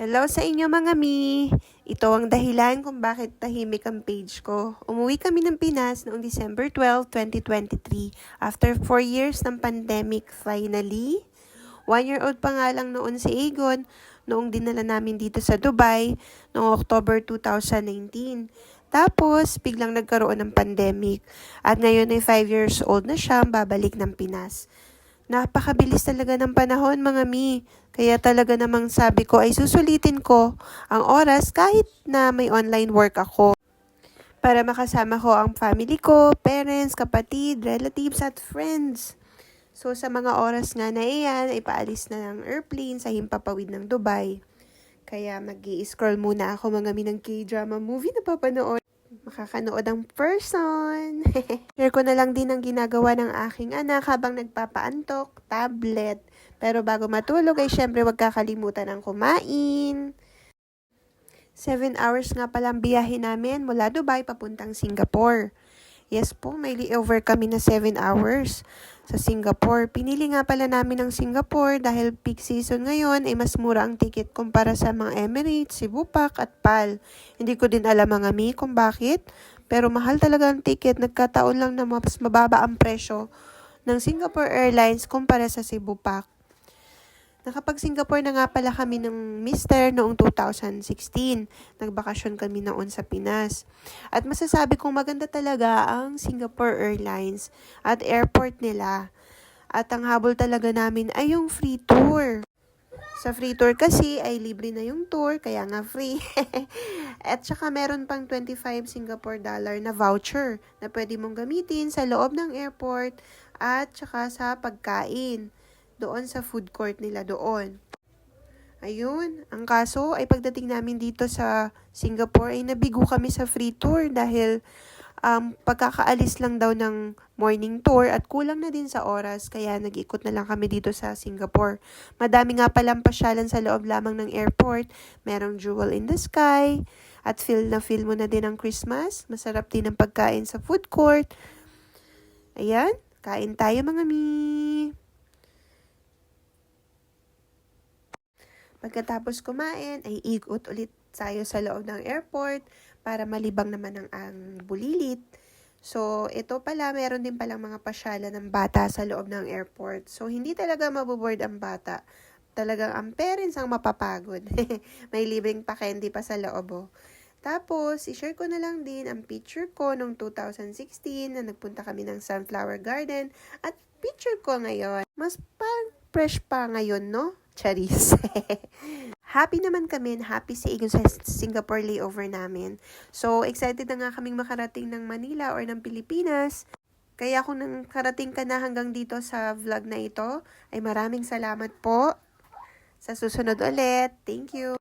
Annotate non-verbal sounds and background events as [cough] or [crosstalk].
Hello sa inyo mga mi! Ito ang dahilan kung bakit tahimik ang page ko. Umuwi kami ng Pinas noong December 12, 2023. After 4 years ng pandemic, finally. One year old pa nga lang noon si Agon noong dinala namin dito sa Dubai noong October 2019. Tapos, biglang nagkaroon ng pandemic. At ngayon ay 5 years old na siya, babalik ng Pinas. Napakabilis talaga ng panahon mga mi. Kaya talaga namang sabi ko ay susulitin ko ang oras kahit na may online work ako. Para makasama ko ang family ko, parents, kapatid, relatives at friends. So sa mga oras nga na iyan, ay paalis na ng airplane sa himpapawid ng Dubai. Kaya mag scroll muna ako mga mi ng K-drama movie na papanood. Makakanood ang person. [laughs] Share ko na lang din ang ginagawa ng aking anak habang nagpapaantok, tablet. Pero bago matulog ay syempre wag kakalimutan ng kumain. 7 hours nga palang biyahe namin mula Dubai papuntang Singapore. Yes po, may layover kami na 7 hours sa Singapore. Pinili nga pala namin ng Singapore dahil peak season ngayon ay mas mura ang ticket kumpara sa mga Emirates, Cebu Pac at PAL. Hindi ko din alam mga mi kung bakit, pero mahal talaga ang ticket. Nagkataon lang na mas mababa ang presyo ng Singapore Airlines kumpara sa Cebu Pac. Nakapag Singapore na nga pala kami ng mister noong 2016. Nagbakasyon kami noon sa Pinas. At masasabi kong maganda talaga ang Singapore Airlines at airport nila. At ang habol talaga namin ay yung free tour. Sa free tour kasi ay libre na yung tour, kaya nga free. [laughs] At saka meron pang 25 Singapore dollar na voucher na pwede mong gamitin sa loob ng airport at saka sa pagkain doon sa food court nila doon. Ayun, ang kaso ay pagdating namin dito sa Singapore ay nabigo kami sa free tour dahil um, pagkakaalis lang daw ng morning tour at kulang na din sa oras kaya nag-ikot na lang kami dito sa Singapore. Madami nga palang pasyalan sa loob lamang ng airport. Merong Jewel in the Sky at feel na feel mo na din ang Christmas. Masarap din ang pagkain sa food court. Ayan, kain tayo mga mi. Pagkatapos kumain, ay ikot ulit tayo sa loob ng airport para malibang naman ang, ang bulilit. So, ito pala, meron din palang mga pasyala ng bata sa loob ng airport. So, hindi talaga maboboard ang bata. Talagang ang parents ang mapapagod. [laughs] May libreng pa-candy pa sa loob, oh. Tapos, i-share ko na lang din ang picture ko noong 2016 na nagpunta kami ng Sunflower Garden at picture ko ngayon. Mas pa fresh pa ngayon, no? Charis. [laughs] happy naman kami, happy si Egon sa Singapore layover namin. So, excited na nga kaming makarating ng Manila or ng Pilipinas. Kaya kung nang karating ka na hanggang dito sa vlog na ito, ay maraming salamat po. Sa susunod ulit. Thank you.